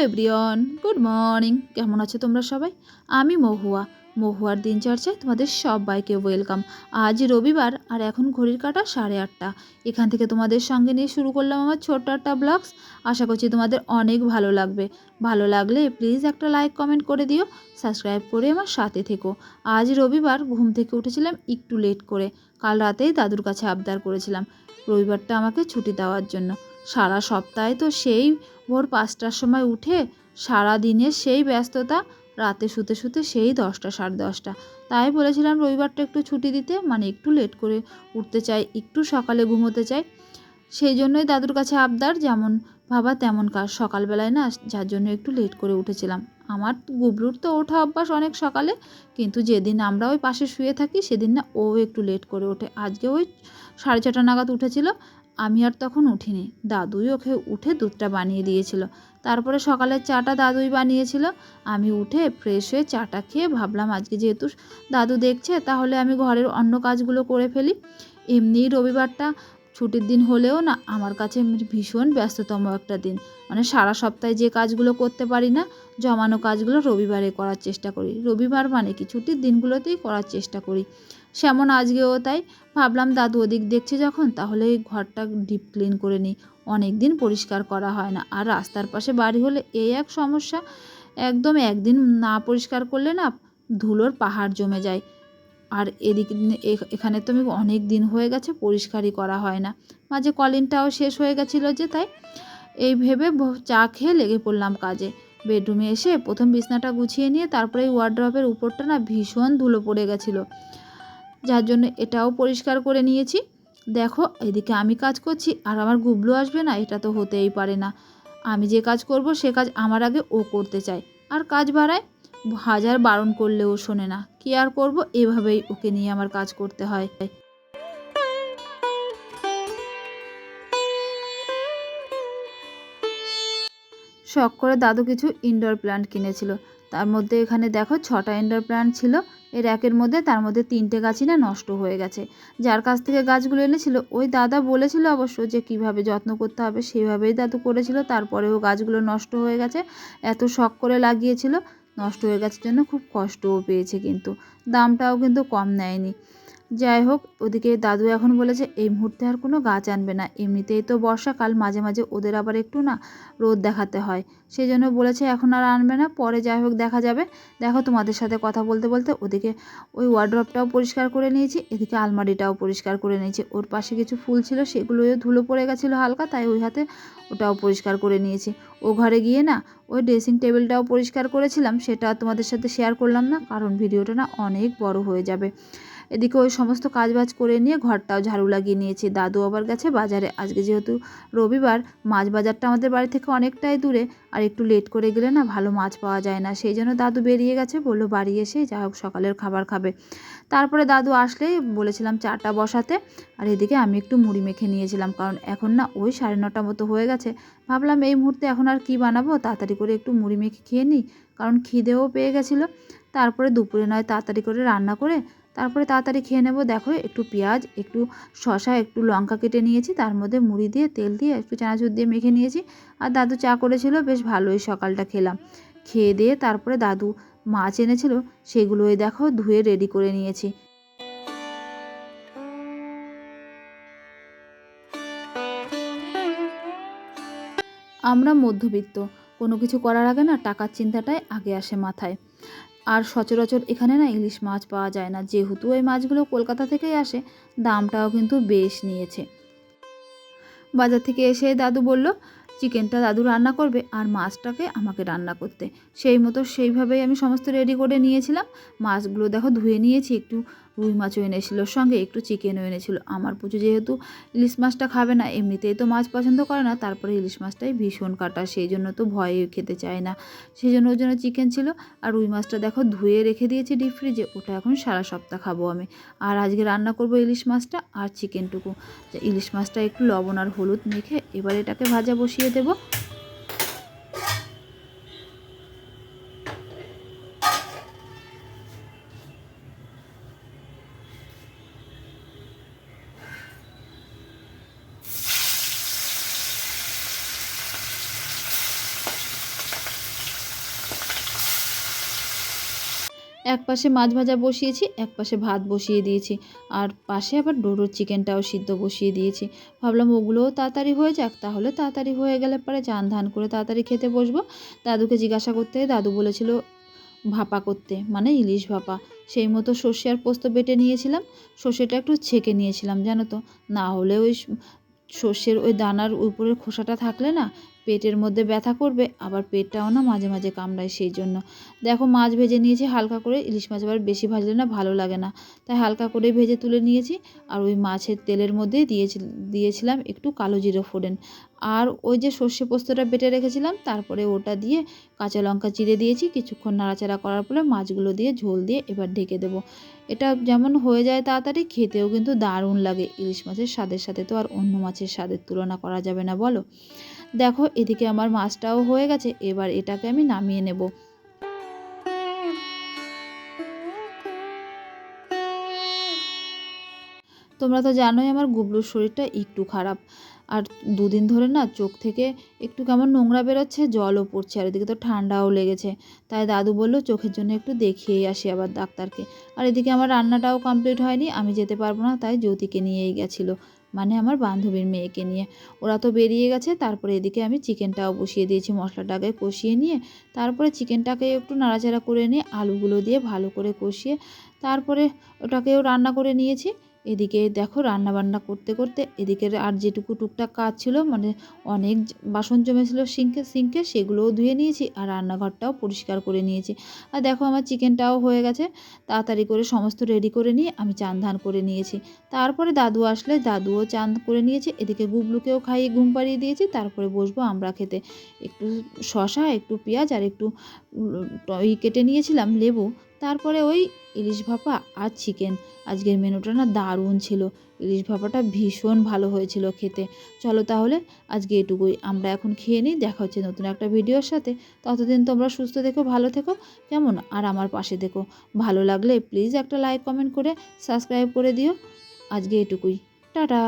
Everyone, good morning. কেমন আছো তোমরা সবাই? আমি মহুয়া। মহুয়ার দিনচর্চায় তোমাদের সবাইকে ওয়েলকাম। আজ রবিবার, আর এখন ঘড়ির কাটা সাড়ে আটটা। এখান থেকে তোমাদের সঙ্গে নিয়ে শুরু করলাম আমার ছোট্ট একটা ব্লগস। আশা করছি তোমাদের অনেক ভালো লাগবে। ভালো লাগলে প্লিজ একটা লাইক, কমেন্ট করে দিও। সাবস্ক্রাইব করে আমার সাথে থেকো। আজ রবিবার, ঘুম থেকে উঠেছিলাম একটু লেট করে। কাল রাতেই দাদুর কাছে আবদার করেছিলাম। রবিবারটা আমাকে ছুটি দেওয়ার জন্য। সারা সপ্তাহে তো সেই ভোর পাঁচটার সময় উঠে সারা দিনের সেই ব্যস্ততা, রাতে শুতে শুতে সেই দশটা, সাড়ে দশটা। তাই বলেছিলাম রবিবারটা একটু ছুটি দিতে মানে একটু লেট করে উঠতে চাই, একটু সকালে ঘুমোতে চাই। সেই জন্যই দাদুর কাছে আবদার, যেমন ভাবা তেমন কাজ। সকালবেলায় না, যার জন্য একটু লেট করে উঠেছিলাম। আমার গুবলুর তো ওঠা অভ্যাস অনেক সকালে, কিন্তু যেদিন আমরা ওই পাশে শুয়ে থাকি, সেদিন না ও একটু লেট করে ওঠে। আজকে ওই সাড়ে ছটা নাগাদ উঠেছিল আমি আর তখন উঠিনি। দাদুই ওকে উঠে দুধটা বানিয়ে দিয়েছিল। তারপরে সকালের চাটা দাদুই বানিয়েছিল। আমি উঠে ফ্রেশ হয়ে চাটা খেয়ে ভাবলাম, আজকে যেহেতু দাদু দেখছে, তাহলে আমি ঘরের অন্য কাজগুলো করে ফেলি। এমনিই রবিবারটা, ছুটির দিন হলেও না, আমার কাছে ভীষণ ব্যস্ততম একটা দিন। মানে সারা সপ্তাহে যে কাজগুলো করতে পারি না, জমানো কাজগুলো রবিবারে করার চেষ্টা করি। রবিবার মানে কি? ছুটির দিনগুলোতেই করার চেষ্টা করি। সেমন আজকেও তাই। ভাবলাম, দাদু ওদিক দেখছে যখন, তাহলে এই ঘরটা ডিপ ক্লিন করে নিই। অনেক দিন পরিষ্কার করা হয় না। আর রাস্তার পাশে বাড়ি হলে এই এক সমস্যা। একদম একদিন না পরিষ্কার করলে না ধুলোর পাহাড় জমে যায়। আর এদিক এখানে তো আমি অনেক দিন হয়ে গেছে পরিষ্কারই করা হয় না। মাঝে কলিনটাও শেষ হয়ে গেছিল যে তাই। এই ভেবে চা খেয়ে লেগে পড়লাম কাজে। বেডরুমে এসে প্রথম বিছনাটা গুছিয়ে নিয়ে তারপরে ওয়ার্ড্রপের উপরটা না ভীষণ ধুলো পড়ে গেছিল। যার জন্য এটাও পরিষ্কার করে নিয়েছি। দেখো, এদিকে আমি কাজ করছি, আর আমার গুবলু আসবে না, এটা তো হতেই পারে না। আমি যে কাজ করব, সে কাজ আমার আগে ও করতে চায়। আর কাজ বাড়ায়, হাজার বারণ করলেও শোনে না। কি আর করব, এভাবেই ওকে নিয়ে আমার কাজ করতে হয়। শখ করে দাদু কিছু ইনডোর প্ল্যান্ট কিনেছিল। তার মধ্যে এখানে দেখো, ছটা ইনডোর প্ল্যান্ট ছিল। এই র্যাকের মধ্যে তার মধ্যে তিনটে গাছই না নষ্ট হয়ে গেছে। যার কাছ থেকে গাছগুলো এনেছিল, ওই দাদা বলেছিল অবশ্য যে কীভাবে যত্ন করতে হবে, সেভাবেই দাদু করেছিল, তারপরেও গাছগুলো নষ্ট হয়ে গেছে, এত শখ করে লাগিয়েছিল, নষ্ট হয়ে গেছে জন্য খুব কষ্টও পেয়েছে কিন্তু, দামটাও কিন্তু কম নেয়নি। যাই হোক, ওদিকে দাদু এখন বলেছে, এই মুহূর্তে আর কোনো গাছ আনবে না। এমনিতেই তো বর্ষাকাল, মাঝে মাঝে ওদের আবার একটু না রোদ দেখাতে হয়। সেই জন্য বলেছে, এখন আর আনবে না। পরে যাই হোক, দেখা যাবে। দেখো তোমাদের সাথে কথা বলতে বলতে ওদিকে ওই ওয়ার্ড্রপটাও পরিষ্কার করে নিয়েছি, এদিকে আলমারিটাও পরিষ্কার করে নিয়েছি। ওর পাশে কিছু ফুল ছিল সেগুলোও ধুলো পড়ে গেছিল হালকা, তাই ওই হাতে ওটাও পরিষ্কার করে নিয়েছি। ও ঘরে গিয়ে না ওই ড্রেসিং টেবিলটাও পরিষ্কার করেছিলাম, সেটা তোমাদের সাথে শেয়ার করলাম না, কারণ ভিডিওটা না অনেক বড় হয়ে যাবে। এদিকে ওই সমস্ত কাজবাজ করে নিয়ে ঘরটাও ঝাড়ু লাগিয়ে নিয়েছি। দাদু আবার গেছে বাজারে। আজকে যেহেতু রবিবার, মাছ বাজারটা আমাদের বাড়ি থেকে অনেকটাই দূরে। আর একটু লেট করে গেলে না ভালো মাছ পাওয়া যায় না। সেই জন্য দাদু বেরিয়ে গেছে, বলল বাড়ি এসে যা হোক সকালের খাবার খাবে। তারপরে দাদু আসলেই বলেছিলাম চাটা বসাতে। আর এদিকে আমি একটু মুড়ি মেখে নিয়েছিলাম, কারণ এখন না ওই সাড়ে নটা মতো হয়ে গেছে। ভাবলাম এই মুহূর্তে এখন আর কি বানাবো? তাড়াতাড়ি করে একটু মুড়ি মেখে খেয়ে নিই। কারণ খিদেও পেয়ে গেছিল। তারপরে দুপুরে নয় তাড়াতাড়ি করে রান্না করে তারপরে তাড়াতাড়ি খেয়ে নেব। দেখো, একটু পেঁয়াজ, একটু শশা একটু লঙ্কা কেটে নিয়েছি। তার মধ্যে মুড়ি দিয়ে, তেল দিয়ে, একটু চানাচুর দিয়ে মেখে নিয়েছি। আর দাদু চা করেছিল, বেশ ভালোই সকালটা খেলাম। খেয়ে দিয়ে তারপরে দাদু মাছ এনেছিল, সেগুলোই দেখো ধুয়ে রেডি করে নিয়েছি। আমরা মধ্যবিত্ত, কোনো কিছু করার আগে না টাকার চিন্তাটাই আগে আসে মাথায়। আর সচরাচর এখানে না ইলিশ মাছ পাওয়া যায় না। যেহেতু ওই মাছগুলো কলকাতা থেকেই আসে, দামটাও কিন্তু বেশ নিয়েছে। বাজার থেকে এসে দাদু বলল, চিকেনটা দাদু রান্না করবে আর মাছটাকে আমাকে রান্না করতে। সেই মতো সেইভাবেই আমি সমস্ত রেডি করে নিয়েছিলাম। মাছগুলো দেখো ধুয়ে নিয়েছি, একটু রুই মাছও এনেছিল, সঙ্গে একটু চিকেনও এনেছিল। আমার পুজো যেহেতু ইলিশ মাছটা খাবে না, এমনিতেই তো মাছ পছন্দ করে না, তারপরে ইলিশ মাছটাই ভীষণ কাটা, সেই জন্য তো ভয়ে খেতে চায় না। সেই জন্য ওর জন্য চিকেন ছিল। আর রুই মাছটা দেখো ধুয়ে রেখে দিয়েছি ডিপ ফ্রিজে ওটা এখন সারা সপ্তাহ খাব আমি। আর আজকে রান্না করব ইলিশ মাছটা আর চিকেনটুকু। ইলিশ মাছটা একটু লবণ আর হলুদ মেখে এবার এটাকে ভাজা বসিয়ে দেবো। এক পাশে মাছ ভাজা বসিয়েছি, এক পাশে ভাত বসিয়ে দিয়েছি। আর পাশে আবার ডোরোর চিকেনটাও সিদ্ধ বসিয়ে দিয়েছি। ভাবলাম ওগুলোও তাড়াতাড়ি হয়ে যাক, তাহলে তাড়াতাড়ি হয়ে গেলে পরে চান ধান করে তাড়াতাড়ি খেতে বসবো। দাদুকে জিজ্ঞাসা করতে, দাদু বলেছিল ভাপা করতে মানে ইলিশ ভাপা। সেই মতো সর্ষে আর পোস্ত বেটে নিয়েছিলাম, সর্ষেটা একটু ছেঁকে নিয়েছিলাম, জানো তো। না হলে ওই সর্ষের ওই দানার উপরের খোসাটা থাকলে না পেটের মধ্যে ব্যথা করবে, আবার পেটটাও না মাঝে মাঝে কামড়ায় সেই জন্য। দেখো, মাছ ভেজে নিয়েছি হালকা করে, ইলিশ মাছ আবার বেশি ভাজলে না ভালো লাগে না। তাই হালকা করে ভেজে তুলে নিয়েছি, আর ওই মাছের তেলের মধ্যে দিয়েছি, দিয়েছিলাম একটু কালো জিরো ফোড়ন। আর ওই যে সর্ষে পোস্তটা বেটে রেখেছিলাম, তারপরে ওটা দিয়ে কাঁচা লঙ্কা চিড়ে দিয়েছি, কিছুক্ষণ নাড়াচাড়া করার পরে মাছগুলো দিয়ে ঝোল দিয়ে এবার ঢেকে দেবো। এটা যেমন হয়ে যায় তাড়াতাড়ি, খেতেও কিন্তু দারুণ লাগে। ইলিশ মাছের স্বাদের সাথে তো আর অন্য মাছের স্বাদের তুলনা করা যাবে না, বলো? দেখো, এদিকে আমার মাছটাও হয়ে গেছে, এবার এটাকে আমি নামিয়ে নেব। তোমরা তো জানোই আমার গুবলুর শরীরটা একটু খারাপ। আর দুদিন ধরে না চোখ থেকে একটু কেমন নোংরা বেরোচ্ছে, জলও পড়ছে, আর এদিকে তো ঠান্ডাও লেগেছে। তাই দাদু বলল, চোখের জন্য একটু দেখিয়েই আসি আবার ডাক্তারকে। আর এদিকে আমার রান্নাটাও কমপ্লিট হয়নি, আমি যেতে পারব না, তাই জ্যোতিকে নিয়েই গেছিল। মানে আমার বান্ধবীর মেয়েকে নিয়ে। ওরা তো বেরিয়ে গেছে, তারপরে এদিকে আমি চিকেনটাও বসিয়ে দিয়েছি, মশলাটাকে কষিয়ে নিয়ে। তারপরে চিকেনটাকে একটু নাড়াচাড়া করে নিয়ে, আলুগুলো দিয়ে ভালো করে কষিয়ে, তারপরে ওটাকেও রান্না করে নিয়েছি। এদিকে দেখো রান্না বান্না করতে করতে এদিকে আর যেটুকু টুকটাক কাজ ছিল মানে অনেক বাসন জমেছিল সিঙ্কে সিঙ্কে সেগুলোও ধুয়ে নিয়েছি আর রান্নাঘরটাও পরিষ্কার করে নিয়েছি। আর দেখো আমার চিকেনটাও হয়ে গেছে, তাড়াতাড়ি করে সমস্ত রেডি করে নিয়ে আমি চান ধান করে নিয়েছি। তারপরে দাদু আসলে, দাদুও চান করে নিয়েছে, এদিকে গুবলুকেও খাইয়ে ঘুম পাড়িয়ে দিয়েছি, তারপরে বসবো আমরা খেতে। একটু শশা একটু পেঁয়াজ আর একটু কেটে নিয়েছিলাম লেবু তারপরে ওই ইলিশ ভাপা আর চিকেন আজকের মেনুটা না দারুণ ছিল। ইলিশ ভাপাটা ভীষণ ভালো হয়েছিল খেতে। চলো তাহলে আজকে এটুকুই। আমরা এখন খেয়ে নিই, দেখা হচ্ছে নতুন একটা ভিডিওর সাথে। ততদিন তোমরা সুস্থ থেকো, ভালো থেকো, কেমন? আর আমার পাশে দেখো ভালো লাগলে প্লিজ একটা লাইক, কমেন্ট করে সাবস্ক্রাইব করে দিও। আজকে এটুকুই। টাটা!